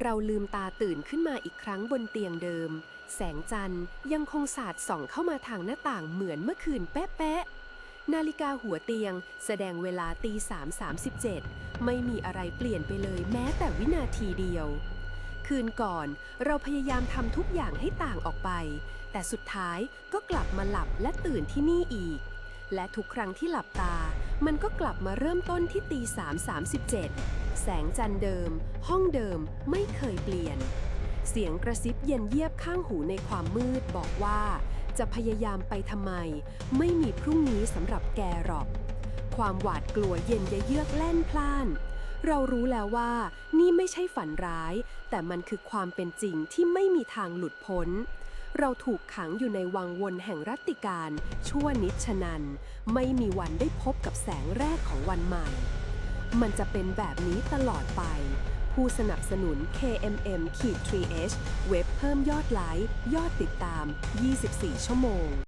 เราลืมตาตื่นขึ้นมาอีกครั้งบนเตียงเดิม แสงจันทร์ยังคงสาดส่องเข้ามาทางหน้าต่างเหมือนเมื่อคืนแป๊ะๆนาฬิกาหัวเตียง แสดงเวลาตีสามสามสิบเจ็ดไม่มีอะไรเปลี่ยนไปเลยแม้แต่วินาทีเดียว คืนก่อนเราพยายามทำทุกอย่างให้ต่างออกไป แต่สุดท้ายก็กลับมาหลับและตื่นที่นี่อีก และทุกครั้งที่หลับตา มันก็กลับมาเริ่มต้นที่ตีสามสามสิบเจ็ดแสงจันทร์เดิม ห้องเดิมไม่เคยเปลี่ยน เสียงกระซิบเย็นเยียบข้างหูในความมืดบอกว่า จะพยายามไปทำไม ไม่มีพรุ่งนี้สำหรับแกหรอก ความหวาดกลัวเย็นเยือกแล่นพล่าน เรารู้แล้วว่า นี่ไม่ใช่ฝันร้าย แต่มันคือความเป็นจริงที่ไม่มีทางหลุดพ้น เราถูกขังอยู่ในวังวนแห่งรัตติการชั่วนิชนัน ไม่มีวันได้พบกับแสงแรกของวันใหม่ มันจะเป็นแบบนี้ตลอดไป ผู้สนับสนุน KMM 3H เว็บเพิ่มยอดไลค์ ยอดติดตาม 24 ชั่วโมง